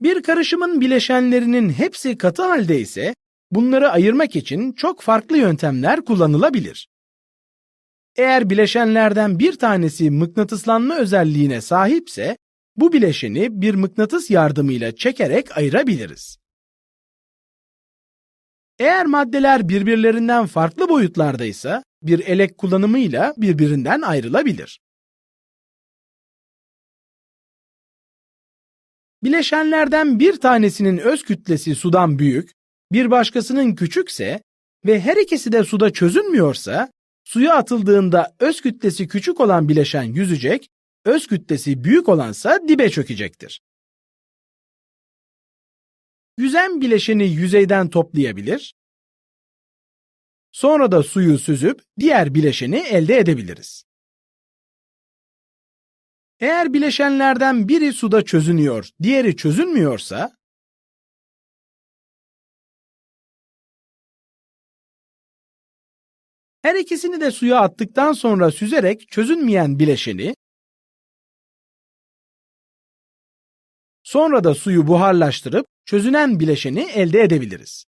Bir karışımın bileşenlerinin hepsi katı halde ise bunları ayırmak için çok farklı yöntemler kullanılabilir. Eğer bileşenlerden bir tanesi mıknatıslanma özelliğine sahipse bu bileşeni bir mıknatıs yardımıyla çekerek ayırabiliriz. Eğer maddeler birbirlerinden farklı boyutlardaysa bir elek kullanımıyla birbirinden ayrılabilir. Bileşenlerden bir tanesinin öz kütlesi sudan büyük, bir başkasının küçükse ve her ikisi de suda çözünmüyorsa, suya atıldığında öz kütlesi küçük olan bileşen yüzecek, öz kütlesi büyük olansa dibe çökecektir. Yüzen bileşeni yüzeyden toplayabilir, sonra da suyu süzüp diğer bileşeni elde edebiliriz. Eğer bileşenlerden biri suda çözünüyor, diğeri çözünmüyorsa, her ikisini de suya attıktan sonra süzerek çözünmeyen bileşeni, sonra da suyu buharlaştırıp çözünen bileşeni elde edebiliriz.